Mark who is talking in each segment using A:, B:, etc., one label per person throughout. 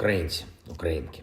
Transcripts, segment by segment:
A: Українці, українки,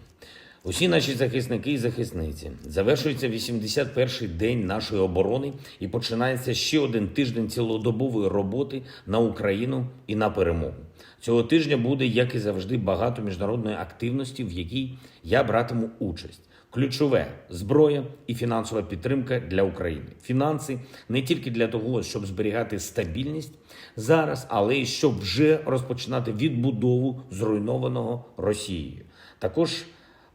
A: усі наші захисники і захисниці завершується 81-й день нашої оборони і починається ще один тиждень цілодобової роботи на Україну і на перемогу. Цього тижня буде, як і завжди, багато міжнародної активності, в якій я братиму участь. Ключове зброя і фінансова підтримка для України. Фінанси не тільки для того, щоб зберігати стабільність зараз, але й щоб вже розпочинати відбудову зруйнованого Росією. Також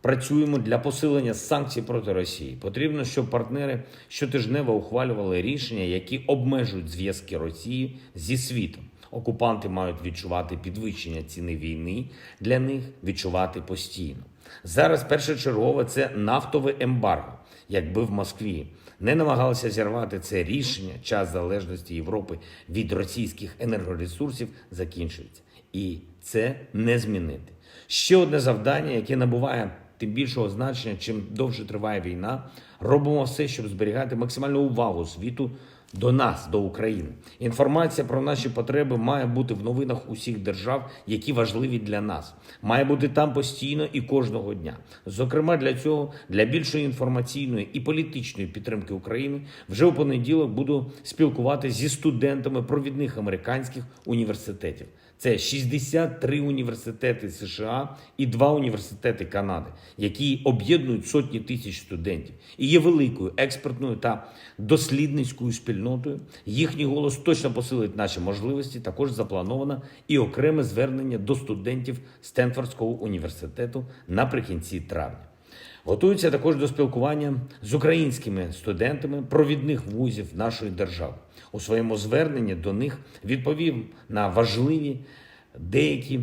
A: працюємо для посилення санкцій проти Росії. Потрібно, щоб партнери щотижнево ухвалювали рішення, які обмежують зв'язки Росії зі світом. Окупанти мають відчувати підвищення ціни війни для них відчувати постійно. Зараз першочергове це нафтове ембарго. Якби в Москві не намагалися зірвати це рішення, час залежності Європи від російських енергоресурсів закінчується, і це не змінити. Ще одне завдання, яке набуває тим більшого значення, чим довше триває війна, робимо все, щоб зберігати максимальну увагу світу до нас, до України. Інформація про наші потреби має бути в новинах усіх держав, які важливі для нас. Має бути там постійно і кожного дня. Зокрема, для цього, для більшої інформаційної і політичної підтримки України, вже у понеділок буду спілкуватися зі студентами провідних американських університетів. Це 63 університети США і два університети Канади, які об'єднують сотні тисяч студентів і є великою експертною та дослідницькою спільнотою. Їхній голос точно посилить наші можливості. Також заплановано і окреме звернення до студентів Стенфордського університету наприкінці травня. Готуються також до спілкування з українськими студентами провідних вузів нашої держави. У своєму зверненні до них відповів на важливі деякі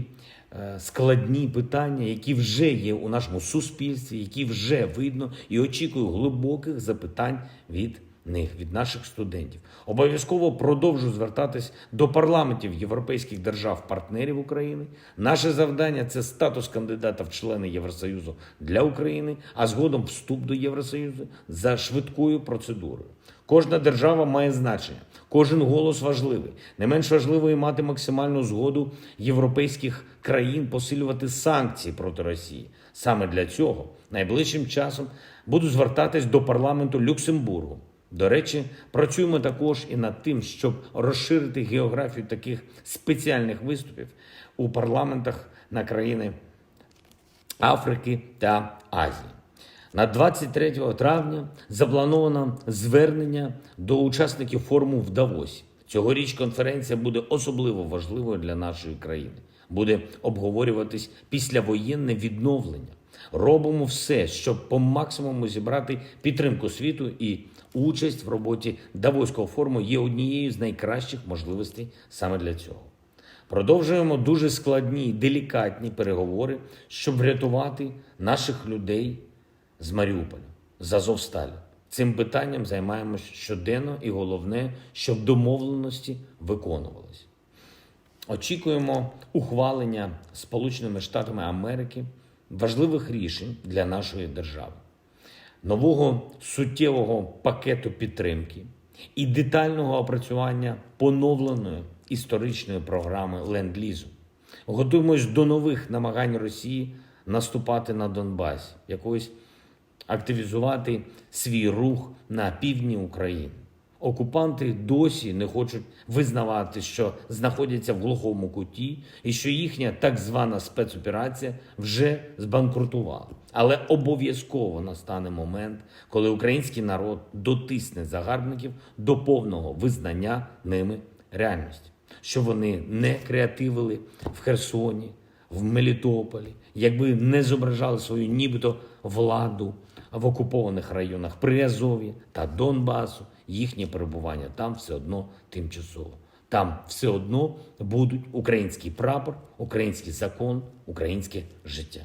A: е, складні питання, які вже є у нашому суспільстві, які вже видно, і очікую глибоких запитань від них, від наших студентів. Обов'язково продовжу звертатись до парламентів європейських держав-партнерів України. Наше завдання це статус кандидата в члени Євросоюзу для України, а згодом вступ до Євросоюзу за швидкою процедурою. Кожна держава має значення, кожен голос важливий. Не менш важливо і мати максимальну згоду європейських країн посилювати санкції проти Росії. Саме для цього найближчим часом буду звертатись до парламенту Люксембургу. До речі, працюємо також і над тим, щоб розширити географію таких спеціальних виступів у парламентах на країни Африки та Азії. На 23 травня заплановано звернення до учасників форуму в Давосі. Цьогоріч конференція буде особливо важливою для нашої країни. Буде обговорюватись післявоєнне відновлення. Робимо все, щоб по максимуму зібрати підтримку світу і участь в роботі Давоського форуму є однією з найкращих можливостей саме для цього. Продовжуємо дуже складні і делікатні переговори, щоб врятувати наших людей з Маріуполя, з Азовсталі. Цим питанням займаємося щоденно, і головне, щоб домовленості виконувалися. Очікуємо ухвалення Сполученими Штатами Америки важливих рішень для нашої держави, нового суттєвого пакету підтримки і детального опрацювання поновленої історичної програми ленд-лізу. Готуємось до нових намагань Росії наступати на Донбасі, якось активізувати свій рух на півдні України. Окупанти досі не хочуть визнавати, що знаходяться в глухому куті, і що їхня так звана спецоперація вже збанкрутувала. Але обов'язково настане момент, коли український народ дотисне загарбників до повного визнання ними реальності, що вони не креативили в Херсоні, в Мелітополі, якби не зображали свою нібито владу в окупованих районах Приазов'я та Донбасу, їхнє перебування там все одно тимчасово. Там все одно будуть український прапор, український закон, українське життя.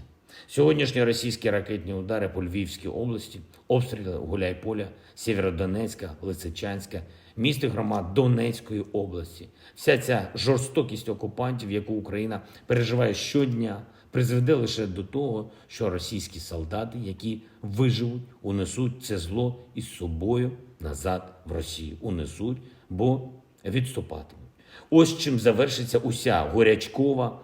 A: Сьогоднішні російські ракетні удари по Львівській області, обстріли Гуляйполя, Сєвєродонецька, Лисичанська, міст і громад Донецької області. Вся ця жорстокість окупантів, яку Україна переживає щодня, призведе лише до того, що російські солдати, які виживуть, унесуть це зло із собою назад в Росію. Унесуть, бо відступатимуть. Ось чим завершиться уся горячкова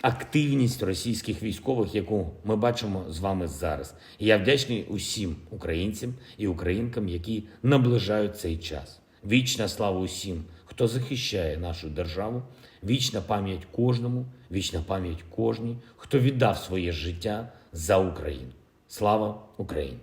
A: активність російських військових, яку ми бачимо з вами зараз. І я вдячний усім українцям і українкам, які наближають цей час. Вічна слава усім, хто захищає нашу державу, вічна пам'ять кожному, вічна пам'ять кожній, хто віддав своє життя за Україну. Слава Україні!